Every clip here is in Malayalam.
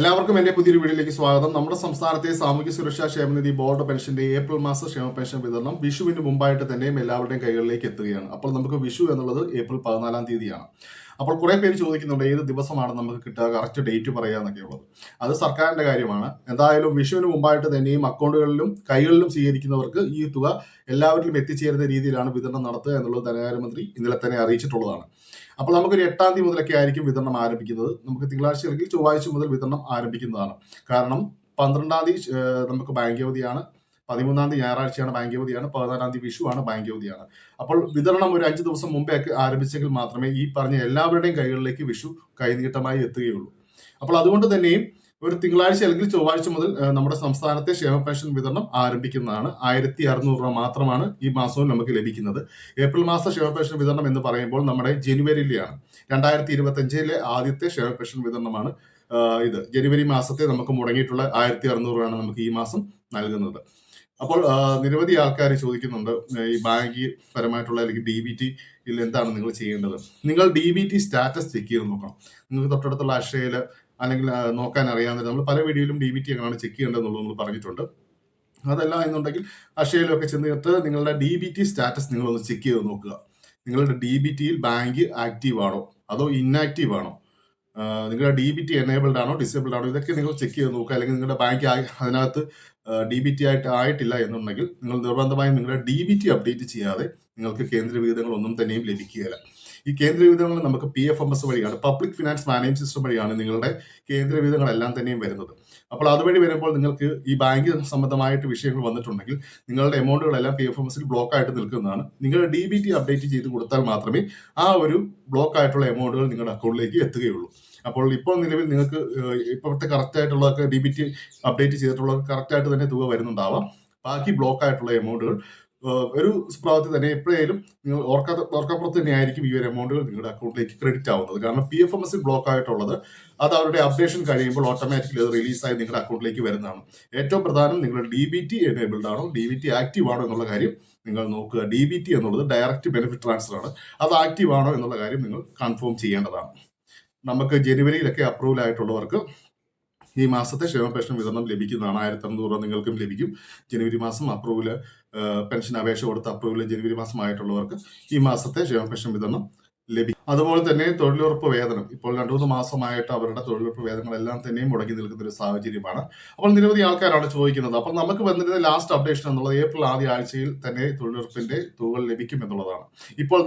എല്ലാവർക്കും എന്റെ പുതിയൊരു വീഡിയോയിലേക്ക് സ്വാഗതം. നമ്മുടെ സംസ്ഥാനത്തെ സാമൂഹ്യ സുരക്ഷാ ക്ഷേമനിധി ബോർഡ് പെൻഷന്റെ ഏപ്രിൽ മാസ ക്ഷേമ പെൻഷൻ വിതരണം വിഷുവിന് മുമ്പായിട്ട് തന്നെയും എല്ലാവരുടെയും കൈകളിലേക്ക് എത്തുകയാണ്. അപ്പോൾ നമുക്ക് വിഷു എന്നുള്ളത് ഏപ്രിൽ പതിനാലാം തീയതിയാണ്. അപ്പോൾ കുറെ പേര് ചോദിക്കുന്നുണ്ട് ഏത് ദിവസമാണ് നമുക്ക് കിട്ടുക? കറക്റ്റ് ഡേറ്റ് പറയാന്നൊക്കെ ഉള്ളത്. അത് സർക്കാരിന്റെ കാര്യമാണ്. എന്തായാലും വിഷുവിന് മുമ്പായിട്ട് തന്നെയും അക്കൗണ്ടുകളിലും കൈകളിലും സ്വീകരിക്കുന്നവർക്ക് ഈ തുക എല്ലാവരിലും എത്തിച്ചേരുന്ന രീതിയിലാണ് വിതരണം നടത്തുക എന്നുള്ളത് ധനകാര്യമന്ത്രി ഇന്നലെ തന്നെ അറിയിച്ചിട്ടുള്ളതാണ്. അപ്പോൾ നമുക്കൊരു എട്ടാം തീയതി മുതലൊക്കെ ആയിരിക്കും വിതരണം ആരംഭിക്കുന്നത്. നമുക്ക് തിങ്കളാഴ്ച അല്ലെങ്കിൽ ചൊവ്വാഴ്ച മുതൽ വിതരണം ആരംഭിക്കുന്നതാണ്. കാരണം പന്ത്രണ്ടാം തീയതി നമുക്ക് ബാങ്ക് അവധിയാണ്. പതിമൂന്നാം തീയതി ഞായറാഴ്ചയാണ് ബാങ്ക് അവധിയാണ് പതിനാലാം തീയതി വിഷുവാണ് ബാങ്ക് അവധിയാണ് അപ്പോൾ വിതരണം ഒരു അഞ്ച് ദിവസം മുമ്പേ ആരംഭിച്ചെങ്കിൽ മാത്രമേ ഈ പറഞ്ഞ എല്ലാവരുടെയും കൈകളിലേക്ക് വിഷു കൈനീട്ടമായി എത്തുകയുള്ളൂ. അപ്പോൾ അതുകൊണ്ട് തന്നെയും ഒരു തിങ്കളാഴ്ച അല്ലെങ്കിൽ ചൊവ്വാഴ്ച മുതൽ നമ്മുടെ സംസ്ഥാനത്തെ ക്ഷേമ പെൻഷൻ വിതരണം ആരംഭിക്കുന്നതാണ്. ആയിരത്തി അറുന്നൂറ് രൂപ മാത്രമാണ് ഈ മാസവും നമുക്ക് ലഭിക്കുന്നത്. ഏപ്രിൽ മാസ ക്ഷേമ പെൻഷൻ വിതരണം എന്ന് പറയുമ്പോൾ നമ്മുടെ ജനുവരിയിലെയാണ്. രണ്ടായിരത്തി ഇരുപത്തി ആദ്യത്തെ ക്ഷേമ പെൻഷൻ വിതരണമാണ് ഇത് ജനുവരി മാസത്തെ നമുക്ക് മുടങ്ങിയിട്ടുള്ള ആയിരത്തി അറുന്നൂറ് രൂപയാണ് നമുക്ക് ഈ മാസം നൽകുന്നത്. അപ്പോൾ നിരവധി ആൾക്കാർ ചോദിക്കുന്നുണ്ട് ഈ ബാങ്ക് പരമായിട്ടുള്ള അല്ലെങ്കിൽ ഡി ബി ടിയിൽ എന്താണ് നിങ്ങൾ ചെയ്യേണ്ടത്? നിങ്ങൾ D B T status check ചെയ്ത് നോക്കണം. നിങ്ങൾക്ക് തൊട്ടടുത്തുള്ള അക്ഷയയിൽ അല്ലെങ്കിൽ നോക്കാൻ അറിയാവുന്ന നമ്മൾ പല വീഡിയോയിലും ഡി ബി ടി എങ്ങനെയാണ് ചെക്ക് ചെയ്യേണ്ടതെന്നുള്ളത് നമ്മൾ പറഞ്ഞിട്ടുണ്ട്. അതല്ല എന്നുണ്ടെങ്കിൽ അക്ഷയയിലൊക്കെ ചെന്നിട്ട് നിങ്ങളുടെ ഡി ബി ടി സ്റ്റാറ്റസ് നിങ്ങളൊന്ന് ചെക്ക് ചെയ്ത് നോക്കുക. നിങ്ങളുടെ ഡി ബി ടിയിൽ ബാങ്ക് ആക്റ്റീവ് ആണോ അതോ ഇന്നാക്റ്റീവ് ആണോ നിങ്ങളുടെ ഡി ബി ടി എനേബിൾഡ് ആണോ ഡിസേബിൾഡ് ആണോ ഇതൊക്കെ നിങ്ങൾ ചെക്ക് ചെയ്ത് നോക്കുക. അല്ലെങ്കിൽ നിങ്ങളുടെ ബാങ്ക് അതിനകത്ത് ഡി ബി ടി ആയിട്ട് ആയിട്ടില്ല എന്നുണ്ടെങ്കിൽ നിങ്ങൾ നിർബന്ധമായും നിങ്ങളുടെ ഡി ബി ടി അപ്ഡേറ്റ് ചെയ്യാതെ നിങ്ങൾക്ക് കേന്ദ്ര വിഹിതങ്ങളൊന്നും തന്നെയും ലഭിക്കുകയില്ല. ഈ കേന്ദ്ര വിഹിതങ്ങൾ നമുക്ക് പി എഫ് എം എസ് വഴിയാണ് പബ്ലിക് ഫിനാൻസ് മാനേജ് സിസ്റ്റം വഴിയാണ് നിങ്ങളുടെ കേന്ദ്ര വിഹിതങ്ങളെല്ലാം തന്നെയും വരുന്നത്. അപ്പോൾ അതുവഴി വരുമ്പോൾ നിങ്ങൾക്ക് ഈ ബാങ്ക് സംബന്ധമായിട്ട് വിഷയങ്ങൾ വന്നിട്ടുണ്ടെങ്കിൽ നിങ്ങളുടെ എമൗണ്ടുകളെല്ലാം പി എഫ് എം എസിൽ ബ്ലോക്ക് ആയിട്ട് നിൽക്കുന്നതാണ്. നിങ്ങളുടെ ഡി ബി ടി അപ്ഡേറ്റ് ചെയ്ത് കൊടുത്താൽ മാത്രമേ ആ ഒരു ബ്ലോക്ക് ആയിട്ടുള്ള എമൗണ്ടുകൾ നിങ്ങളുടെ അക്കൗണ്ടിലേക്ക് എത്തുകയുള്ളൂ. അപ്പോൾ ഇപ്പോൾ നിലവിൽ നിങ്ങൾക്ക് ഇപ്പോഴത്തെ കറക്റ്റ് ആയിട്ടുള്ളതൊക്കെ ഡി ബി ടി അപ്ഡേറ്റ് ചെയ്തിട്ടുള്ള കറക്റ്റ് ആയിട്ട് തന്നെ തുക വരുന്നുണ്ടാവാം. ബാക്കി ബ്ലോക്ക് ആയിട്ടുള്ള എമൗണ്ടുകൾ ഒരു സ്പ്രാവത്തിൽ തന്നെ എപ്പോഴേലും നിങ്ങൾ ഓർക്കാത്ത ഓർക്കാപ്പുറത്ത് തന്നെ ആയിരിക്കും ഈ ഒരു എമൗണ്ടുകൾ നിങ്ങളുടെ അക്കൗണ്ടിലേക്ക് ക്രെഡിറ്റ് ആവുന്നത്. കാരണം P F M S block ആയിട്ടുള്ളത് അത് അവരുടെ അപ്ഡേഷൻ കഴിയുമ്പോൾ ഓട്ടോമാറ്റിക്കലി അത് റിലീസായി നിങ്ങളുടെ അക്കൗണ്ടിലേക്ക് വരുന്നതാണ്. ഏറ്റവും പ്രധാനം നിങ്ങൾ ഡി ബി ടി എനേബിൾഡ് ആണോ ഡി ബി ടി ആക്റ്റീവ് ആണോ എന്നുള്ള കാര്യം നിങ്ങൾ നോക്കുക. ഡി ബി ടി എന്നുള്ളത് ഡയറക്റ്റ് ബെനിഫിറ്റ് ട്രാൻസ്ഫർ ആണ്. അത് ആക്റ്റീവ് ആണോ എന്നുള്ള കാര്യം നിങ്ങൾ കൺഫേം ചെയ്യേണ്ടതാണ്. നമുക്ക് ജനുവരിയിലൊക്കെ അപ്രൂവൽ ആയിട്ടുള്ളവർക്ക് ഈ മാസത്തെ ക്ഷേമ പെൻഷൻ വിതരണം ലഭിക്കുന്നതാണ്. ആയിരത്തി അറുന്നൂറ് രൂപ നിങ്ങൾക്കും ലഭിക്കും. ജനുവരി മാസം അപ്രൂവൽ പെൻഷൻ അപേക്ഷ കൊടുത്ത അപ്രൂവൽ ജനുവരി മാസം ആയിട്ടുള്ളവർക്ക് ഈ മാസത്തെ ക്ഷേമ പെൻഷൻ വിതരണം ലഭിക്കും അതുപോലെ തന്നെ തൊഴിലുറപ്പ് വേതനം. ഇപ്പോൾ രണ്ടു മൂന്ന് മാസമായിട്ട് അവരുടെ തൊഴിലുറപ്പ് വേതനങ്ങളെല്ലാം തന്നെയും മുടങ്ങി നിൽക്കുന്ന ഒരു സാഹചര്യമാണ്. അപ്പോൾ നിരവധി ആൾക്കാരാണ് ചോദിക്കുന്നത്. അപ്പോൾ നമുക്ക് വന്നിരുന്ന ലാസ്റ്റ് അപ്ഡേഷൻ എന്നുള്ളത് ഏപ്രിൽ ആദ്യ ആഴ്ചയിൽ തന്നെ തൊഴിലുറപ്പിന്റെ തുകകൾ ലഭിക്കും എന്നുള്ളതാണ്. ഇപ്പോൾ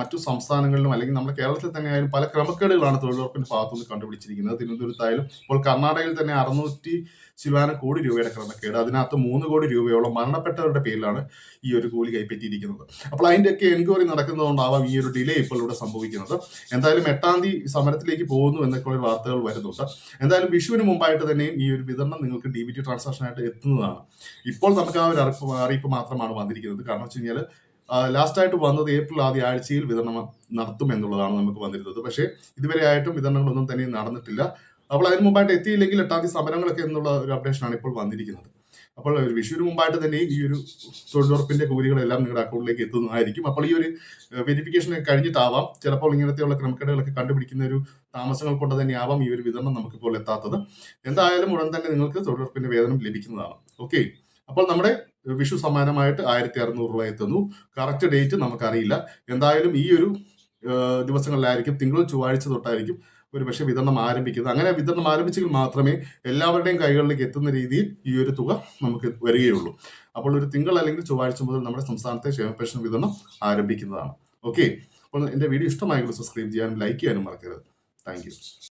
മറ്റു സംസ്ഥാനങ്ങളിലും അല്ലെങ്കിൽ നമ്മുടെ കേരളത്തിൽ തന്നെ ആയാലും പല ക്രമക്കേടുകളാണ് തൊഴിലുറപ്പിന്റെ ഭാഗത്തുനിന്ന് കണ്ടുപിടിച്ചിരിക്കുന്നത്. തിരുവനന്തപുരത്തായാലും ഇപ്പോൾ കർണാടകയിൽ തന്നെ അറുന്നൂറ്റി ശിവാനം കോടി രൂപയുടെ ക്രമക്കേട്. അതിനകത്ത് മൂന്ന് കോടി രൂപയോളം മരണപ്പെട്ടവരുടെ പേരിലാണ് ഈ ഒരു കൂലി കൈപ്പറ്റിയിരിക്കുന്നത്. അപ്പോൾ അതിന്റെയൊക്കെ എൻക്വയറി നടക്കുന്നതുകൊണ്ടാവാം ഈ ഒരു ഡിലേ ഇപ്പോൾ ഇവിടെ സംഭവിക്കുന്നത്. എന്തായാലും എട്ടാം തീയതി സമരത്തിലേക്ക് പോകുന്നു ഒരു വാർത്തകൾ വരുന്നുണ്ട്. എന്തായാലും വിഷുവിന് മുമ്പായിട്ട് തന്നെയും ഈ ഒരു വിതരണം നിങ്ങൾക്ക് ഡി ബി ടി എത്തുന്നതാണ്. ഇപ്പോൾ നമുക്ക് ആ ഒരു അറിയിപ്പ് അറിയിപ്പ് മാത്രമാണ് വന്നിരിക്കുന്നത്. കാരണം വെച്ച് കഴിഞ്ഞാൽ ലാസ്റ്റ് ആയിട്ട് വന്നത് ഏപ്രിൽ ആദ്യ ആഴ്ചയിൽ വിതരണം നടത്തും എന്നുള്ളതാണ് നമുക്ക് വന്നിരുന്നത്. പക്ഷേ ഇതുവരെ ആയിട്ടും വിതരണങ്ങളൊന്നും തന്നെ നടന്നിട്ടില്ല. അപ്പോൾ അതിന് മുമ്പായിട്ട് എത്തിയില്ലെങ്കിൽ എട്ടാം തീയതി സമരങ്ങളൊക്കെ എന്നുള്ള ഒരു അപ്ഡേഷനാണ് ഇപ്പോൾ വന്നിരിക്കുന്നത്. അപ്പോൾ വിഷുവിന് മുമ്പായിട്ട് തന്നെ ഈ ഒരു തൊഴിലുറപ്പിന്റെ കൂലികളെല്ലാം നിങ്ങളുടെ അക്കൗണ്ടിലേക്ക് എത്തുന്നതായിരിക്കും. അപ്പോൾ ഈ ഒരു വെരിഫിക്കേഷൻ കഴിഞ്ഞിട്ടാവാം. ചിലപ്പോൾ ഇങ്ങനത്തെയുള്ള ക്രമക്കേടുകളൊക്കെ കണ്ടുപിടിക്കുന്ന ഒരു താമസങ്ങൾ കൊണ്ട് ആവാം ഈ ഒരു വിതരണം നമുക്കിപ്പോൾ എത്താത്തത്. എന്തായാലും ഉടൻ തന്നെ നിങ്ങൾക്ക് തൊഴിലുറപ്പിന്റെ വേതനം ലഭിക്കുന്നതാണ്. ഓക്കെ. അപ്പോൾ നമ്മുടെ വിഷു സമാനമായിട്ട് ആയിരത്തി അറുന്നൂറ് രൂപ എത്തുന്നു. കറക്റ്റ് ഡേറ്റ് നമുക്കറിയില്ല. എന്തായാലും ഈ ഒരു ദിവസങ്ങളിലായിരിക്കും തിങ്കൾ ചൊവ്വാഴ്ച തൊട്ടായിരിക്കും ഒരു പക്ഷേ വിതരണം ആരംഭിക്കുന്നത്. അങ്ങനെ വിതരണം ആരംഭിച്ചെങ്കിൽ മാത്രമേ എല്ലാവരുടെയും കൈകളിലേക്ക് എത്തുന്ന രീതിയിൽ ഈ ഒരു തുക നമുക്ക് വരികയുള്ളൂ. അപ്പോൾ ഒരു തിങ്കൾ അല്ലെങ്കിൽ ചൊവ്വാഴ്ച മുതൽ നമ്മുടെ സംസ്ഥാനത്തെ ക്ഷേമ പെൻഷൻ വിതരണം ആരംഭിക്കുന്നതാണ്. ഓക്കെ അപ്പോൾ എന്റെ വീഡിയോ ഇഷ്ടമായെങ്കിൽ സബ്സ്ക്രൈബ് ചെയ്യാനും ലൈക്ക് ചെയ്യാനും മറക്കരുത്. താങ്ക്